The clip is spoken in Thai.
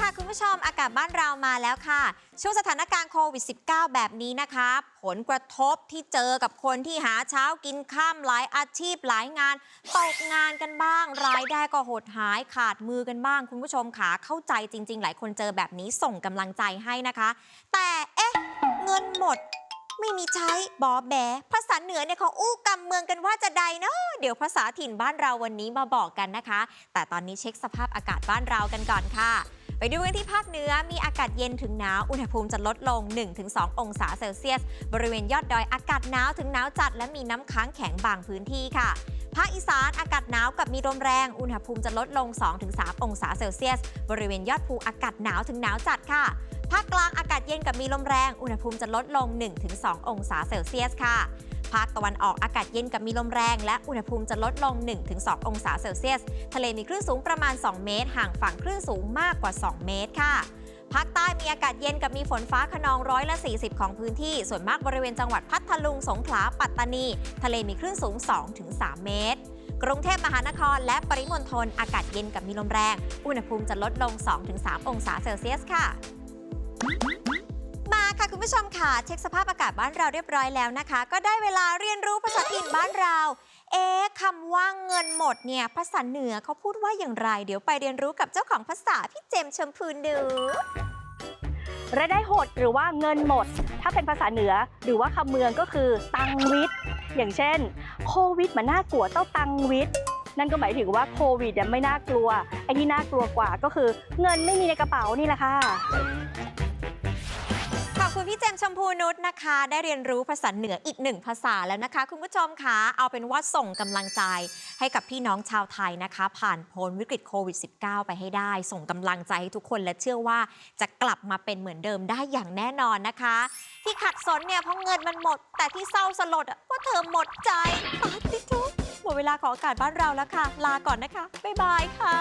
ค่ะคุณผู้ชมอากาศบ้านเรามาแล้วค่ะ ช่วงสถานการณ์โควิด -19 แบบนี้นะคะ ผลกระทบที่เจอกับคนที่หาเช้ากินข้ามหลายอาชีพหลายงานตกงานกันบ้าง รายได้ก็หดหายขาดมือกันบ้าง คุณผู้ชมขาเข้าใจจริง ๆ หลายคนเจอแบบนี้ส่งกำลังใจให้นะคะ แต่เอ๊ะ เงินหมดไม่มีใช้บอแบภาษาเหนือเนี่ยเขาอู้กำเมืองกันว่าจะใดเนาะเดี๋ยวภาษาถิ่นบ้านเราวันนี้มาบอกกันนะคะ แต่ตอนนี้เช็คสภาพอากาศบ้านเรากันก่อนค่ะ ไปดูกันที่ภาคเหนือมีอากาศเย็นถึงหนาว อุณหภูมิจะลดลง 1-2 องศาเซลเซียส บริเวณยอดดอยอากาศหนาวถึงหนาวจัด และมีน้ำค้างแข็งบางพื้นที่ค่ะภาคอีสานอากาศหนาวกับมีลมแรง อุณหภูมิจะลดลง 2-3 องศาเซลเซียส บริเวณยอดภูอากาศหนาวถึงหนาวจัดค่ะ ภาคกลางอากาศเย็นกับมีลมแรง อุณหภูมิจะลดลง 1-2 องศาเซลเซียสค่ะ ภาคตะวันออกอากาศเย็นกับมีลมแรง และอุณหภูมิจะลดลง 1-2 องศาเซลเซียส ทะเลมีคลื่นสูงประมาณ 2 เมตร ห่างฝั่งคลื่นสูงมากกว่า 2 เมตรค่ะภาคใต้มีอากาศเย็นกับมีฝนฟ้าขนองร้อยละ 40 ของพื้นที่ ส่วนมากบริเวณจังหวัดพัทลุง สงขลา ปัตตานี ทะเลมีคลื่นสูง 2-3 เมตร กรุงเทพมหานครและปริมณฑลอากาศเย็นกับมีลมแรง อุณหภูมิจะลดลง 2-3 องศาเซลเซียสค่ะ ค่ะคุณผู้ชมค่ะ เช็คสภาพอากาศบ้านเราเรียบร้อยแล้วนะคะ ก็ได้เวลาเรียนรู้ภาษาถิ่นบ้านเรา เอ๊ะคำว่าเงินหมดเนี่ยภาษาเหนือเขาพูดว่าอย่างไร เดี๋ยวไปเรียนรู้กับเจ้าของภาษาพี่เจมชมพูนูรายได้หดหรือว่าเงินหมด ถ้าเป็นภาษาเหนือหรือว่าคำเมืองก็คือ ตังวิทอย่างเช่น โควิดมันน่ากลัวเต้าตังวิทนั่นก็หมายถึงว่าโควิดเนี่ยไม่น่ากลัวไอ้ที่น่ากลัวกว่าก็คือ เงินไม่มีในกระเป๋านี่แหละค่ะ มชมพูนุชนะคะ ได้เรียนรู้ภาษาเหนืออีกหนึ่งภาษาแล้วนะคะ คุณผู้ชมคะเอาเป็นว่าส่งกำลังใจให้กับพี่น้องชาวไทยนะคะ ผ่านพ้นวิกฤตโควิด -19 ไปให้ได้ ส่งกำลังใจให้ทุกคนและเชื่อว่าจะกลับมาเป็นเหมือนเดิมได้อย่างแน่นอนนะคะ ที่ขัดสนเนี่ยเพราะเงินมันหมด แต่ที่เศร้าสลดอะเพราะเธอหมดใจปาติทุกหมดเวลาของอากาศบ้านเราแล้วค่ะ ลาก่อนนะคะบ๊ายบายค่ะ